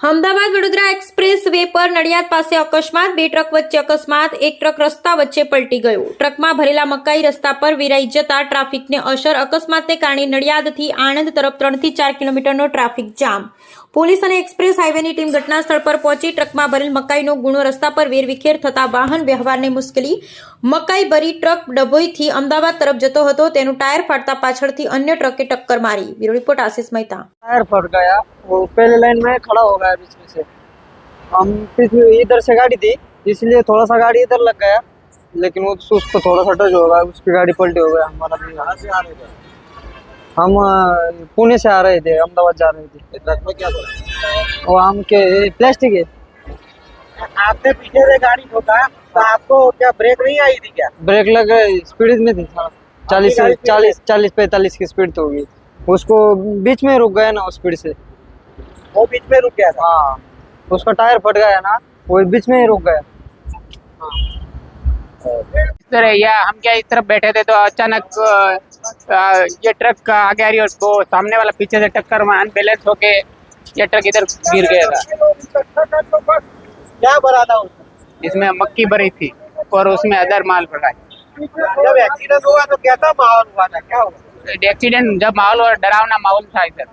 Ahmedabad Vadodara express way પર નડિયાદ પાસે અકસ્માત બે ટ્રક વચ્ચે અકસ્માત એક ટ્રક રસ્તા વચ્ચે પલટી ગયો ટ્રકમાં ભરેલા મકાઈ રસ્તા પર વિરાઈ જતા ટ્રાફિકને અસર અકસ્માતને કારણે નડિયાદથી આણંદ તરફ ત્રણથી ચાર કિલોમીટરનો ટ્રાફિક જામ પોલીસ અને એક્સપ્રેસ હાઈવેની ટીમ ઘટના સ્થળ પર પહોંચી ટ્રકમાં ભરેલ મકાઈનો ગુણો રસ્તા પર વેરવિખેર થતા વાહન વ્યવહારને મુશ્કેલી મકાઈ ભરી ટ્રક ડભોઈથી અમદાવાદ તરફ જતો હતો તેનું ટાયર ફાટતા પાછળથી અન્ય ટ્રકે ટક્કર મારી bureau report Ashish Mehta tyre फट गया वो पहले लाइन में खड़ा हो गया बीच में से हम इधर से गाड़ी थी इसलिए थोड़ा सा गाड़ी इधर लग गया लेकिन वो उसको थोड़ा सा टच हो गया उसकी गाड़ी पलटी हो गया हमारा भी से आ रहे थे? हम पुणे से आ रहे थे अहमदाबाद जा रहे थे। ट्रक में क्या वो आम के प्लास्टिक है। आपने पीछे से गाड़ी ठोका तो आपको क्या ब्रेक नहीं आई थी क्या? ब्रेक लग गए स्पीड में थी चालीस चालीस चालीस पैंतालीस की स्पीड तो होगी। उसको बीच में रुक गया ना उस स्पीड से। वो बीच में रुक गया था? हाँ। उसका टायर फट गया ना वो बीच में ही रुक गया। इधर या हम क्या इस तरफ़ बैठे थे तो अचानक ये ट्रक आगे आ रही और वो सामने वाला पीछे से टक्कर में अनबैलेंस होके ये ट्रक इधर गिर गया था। क्या भरा था इसमें मक्की भरी थी और उसमें अदर माल भरा है। जब एक्सीडेंट हुआ तो कैसा माहौल हुआ था? क्या हुआ? एक्सीडेंट जब माहौल और डरावना माहौल था इधर।